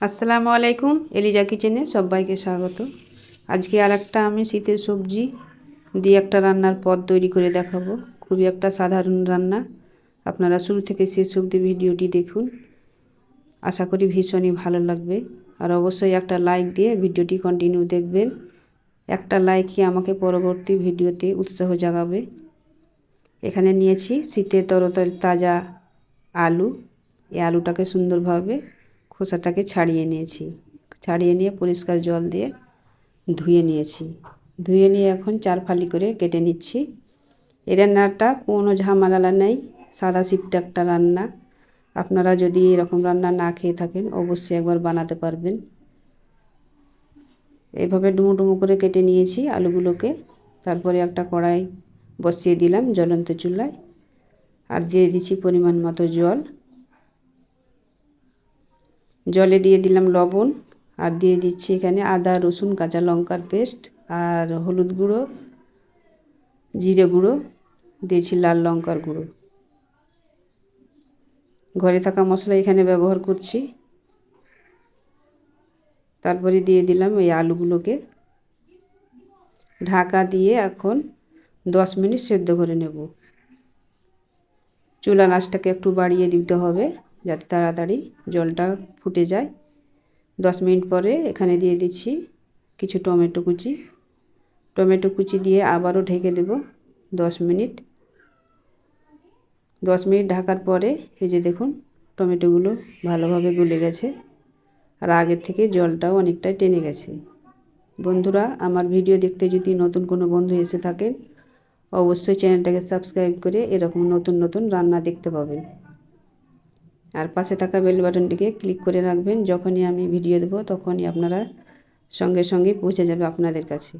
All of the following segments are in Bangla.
আসসালামু আলাইকুম, এলিজা কিচেনে সবাইকে স্বাগত। আজকে আর একটা আমি শীতের সবজি দিয়ে একটা রান্নার পদ তৈরি করে দেখাবো। খুবই একটা সাধারণ রান্না। আপনারা শুরু থেকে শেষ অবধি ভিডিওটি দেখুন। আশা করি ভীষণই ভালো লাগবে। আর অবশ্যই একটা লাইক দিয়ে ভিডিওটি কন্টিনিউ দেখবেন। একটা লাইকই আমাকে পরবর্তী ভিডিওতে উৎসাহ জাগাবে। এখানে নিয়েছি শীতের তাজা আলু। এই আলুটাকে সুন্দরভাবে খোসাটাকে ছাড়িয়ে নিয়েছি। ছাড়িয়ে নিয়ে পরিষ্কার জল দিয়ে ধুয়ে নিয়েছি। ধুয়ে নিয়ে এখন চার ফালি করে কেটে নিচ্ছি। এ রান্নাটা কোনো ঝামেলা নেই, সাদা সিপটা একটা রান্না। আপনারা যদি এরকম রান্না না খেয়ে থাকেন, অবশ্যই একবার বানাতে পারবেন। এইভাবে ডুমো ডুমো করে কেটে নিয়েছি আলুগুলোকে। তারপরে একটা কড়াই বসিয়ে দিলাম জ্বলন্ত চুলায়। আর দিয়ে দিচ্ছি পরিমাণ মতো জল। জলে দিয়ে দিলাম লবণ আর দিয়ে দিচ্ছি এখানে আদা, রসুন, কাঁচা লঙ্কার পেস্ট আর হলুদ গুঁড়ো, জিরে গুঁড়ো, দিয়েছি লাল লঙ্কার গুঁড়ো। ঘরে থাকা মশলা এখানে ব্যবহার করছি। তারপরে দিয়ে দিলাম ওই আলুগুলোকে। ঢাকা দিয়ে এখন দশ মিনিট সেদ্ধ করে নেব। চুলা নাচটাকে একটু বাড়িয়ে দিতে হবে। যাতে তাড়াতাড়ি জলটা ফুটে যায়। দশ মিনিট পরে এখানে দিয়ে দিচ্ছি কিছু টমেটো কুচি। টমেটো কুচি দিয়ে আবারও ঢেকে দেব দশ মিনিট। দশ মিনিট ঢাকার পরে এই যে দেখুন টমেটোগুলো ভালোভাবে গলে গেছে আর আগের থেকে জলটাও অনেকটাই টেনে গেছে। বন্ধুরা, আমার ভিডিও দেখতে যদি নতুন কোনো বন্ধু এসে থাকেন, অবশ্যই চ্যানেলটাকে সাবস্ক্রাইব করে এরকম নতুন নতুন রান্না দেখতে পাবেন। আর পাশে থাকা বেল বাটনটিকে ক্লিক করে রাখবেন। যখনই আমি ভিডিও দেবো, তখনই আপনারা সঙ্গে সঙ্গে পৌঁছে যাবে আপনাদের কাছে।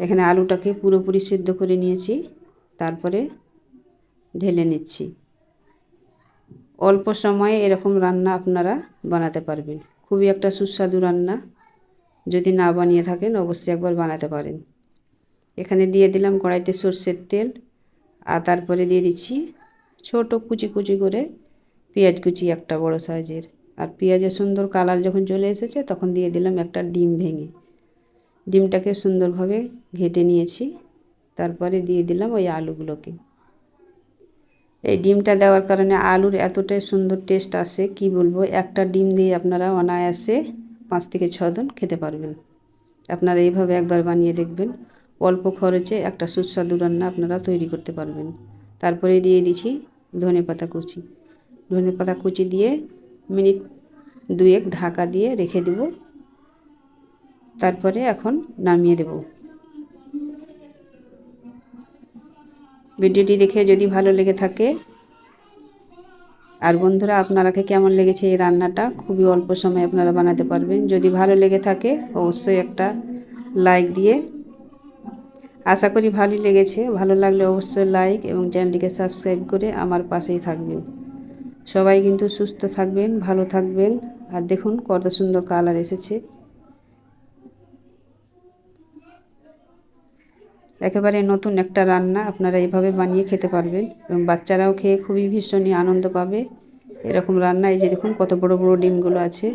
এখানে আলুটাকে পুরোপুরি সিদ্ধ করে নিয়েছি, তারপরে ঢেলে নিচ্ছি। অল্প সময়ে এরকম রান্না আপনারা বানাতে পারবেন। খুবই একটা সুস্বাদু রান্না। যদি না বানিয়ে থাকেন, অবশ্যই একবার বানাতে পারেন। এখানে দিয়ে দিলাম কড়াইতে সর্ষের তেল, আর তারপরে দিয়ে দিচ্ছি ছোট কুচি কুচি করে পেঁয়াজ কুচি একটা বড় সাইজের। আর পেঁয়াজের সুন্দর কালার যখন চলে এসেছে, তখন দিয়ে দিলাম একটা ডিম ভেঙে। ডিমটাকে সুন্দরভাবে ঘেটে নিয়েছি। তারপরে দিয়ে দিলাম ওই আলুগুলোকে। এই ডিমটা দেওয়ার কারণে আলুর এতটাই সুন্দর টেস্ট আসে, কি বলব, একটা ডিম দিয়ে আপনারা অনায়াসে পাঁচ থেকে ছ দিন খেতে পারবেন। আপনারা এইভাবে একবার বানিয়ে দেখবেন। অল্প খরচে একটা সুস্বাদু রান্না আপনারা তৈরি করতে পারবেন। তারপরে দিয়ে দিছি ধনে পাতা কুচি। ধনে পাতা কুচি দিয়ে মিনিট দুয়েক ঢাকা দিয়ে রেখে দেব। তারপরে এখন নামিয়ে দেব। ভিডিওটি দেখে যদি ভালো লেগে থাকে, আর বন্ধুরা আপনারাকে কেমন লেগেছে এই রান্নাটা, খুবই অল্প সময় আপনারা বানাতে পারবেন। যদি ভালো লেগে থাকে, অবশ্যই একটা লাইক দিয়ে। আশা করি ভালোই লেগেছে। ভালো লাগলে অবশ্যই লাইক এবং চ্যানেলটিকে সাবস্ক্রাইব করে আমার পাশেই থাকবেন। সবাই কিন্তু সুস্থ থাকবেন, ভালো থাকবেন। আর দেখুন, কত সুন্দর কালার এসেছে। একেবারে নতুন একটা রান্না আপনারা এইভাবে বানিয়ে খেতে পারবেন এবং বাচ্চারাও খেয়ে খুবই ভীষণই আনন্দ পাবে। এরকম রান্না, এই যে দেখুন, কত বড় বড় ডিমগুলো আছে।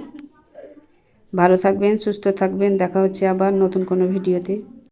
ভালো থাকবেন, সুস্থ থাকবেন। দেখা হচ্ছে আবার নতুন কোনো ভিডিওতে।